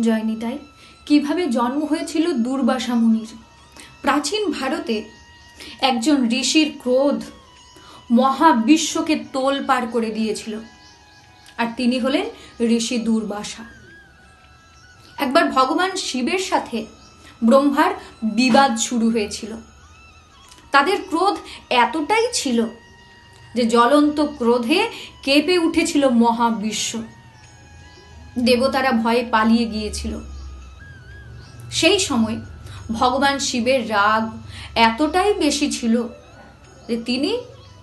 জয়নিতাই, কীভাবে জন্ম হয়েছিল দুর্বাসা মুনির প্রাচীন ভারতে একজন ঋষির ক্রোধ মহাবিশ্বকে তোল পার করে দিয়েছিল, আর তিনি হলেন ঋষি দুর্বাসা। একবার ভগবান শিবের সাথে ব্রহ্মার বিবাদ শুরু হয়েছিল। তাদের ক্রোধ এতটাই ছিল যে জ্বলন্ত ক্রোধে কেঁপে উঠেছিল মহাবিশ্ব। দেবতারা ভয়ে পালিয়ে গিয়েছিল। সেই সময় ভগবান শিবের রাগ এতটাই বেশি ছিল যে তিনি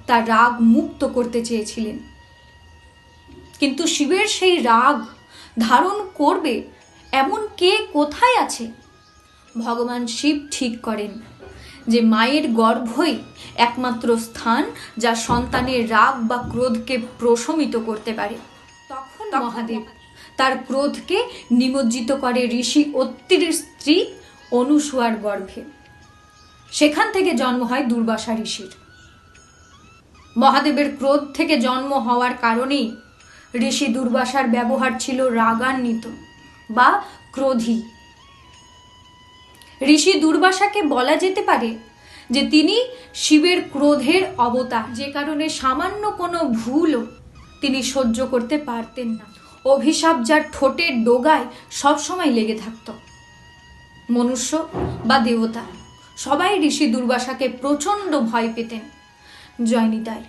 তার রাগ মুক্ত করতে চেয়েছিলেন। কিন্তু শিবের সেই রাগ ধারণ করবে এমন কে কোথায় আছে? ভগবান শিব ঠিক করেন যে মায়ের গর্ভই একমাত্র স্থান যা সন্তানের রাগ বা ক্রোধকে প্রশমিত করতে পারে। তখন মহাদেব তার ক্রোধকে নিমজ্জিত করে ঋষি অত্তির স্ত্রী অনুসুয়ার গর্ভে। সেখান থেকে জন্ম হয় দুর্বাসা ঋষির। মহাদেবের ক্রোধ থেকে জন্ম হওয়ার কারণেই ঋষি দুর্বাসার ব্যবহার ছিল রাগান্বিত বা ক্রোধী। ঋষি দুর্বাসাকে বলা যেতে পারে যে তিনি শিবের ক্রোধের অবতার, যে কারণে সামান্য কোনো ভুলও তিনি সহ্য করতে পারতেন না। অভিশাপ যার ঠোঁটের ডোগায় সবসময় লেগে থাকত। মনুষ্য বা দেবতা, সবাই ঋষি দুর্বাসাকে প্রচণ্ড ভয় পেতেন। জয়নিতায়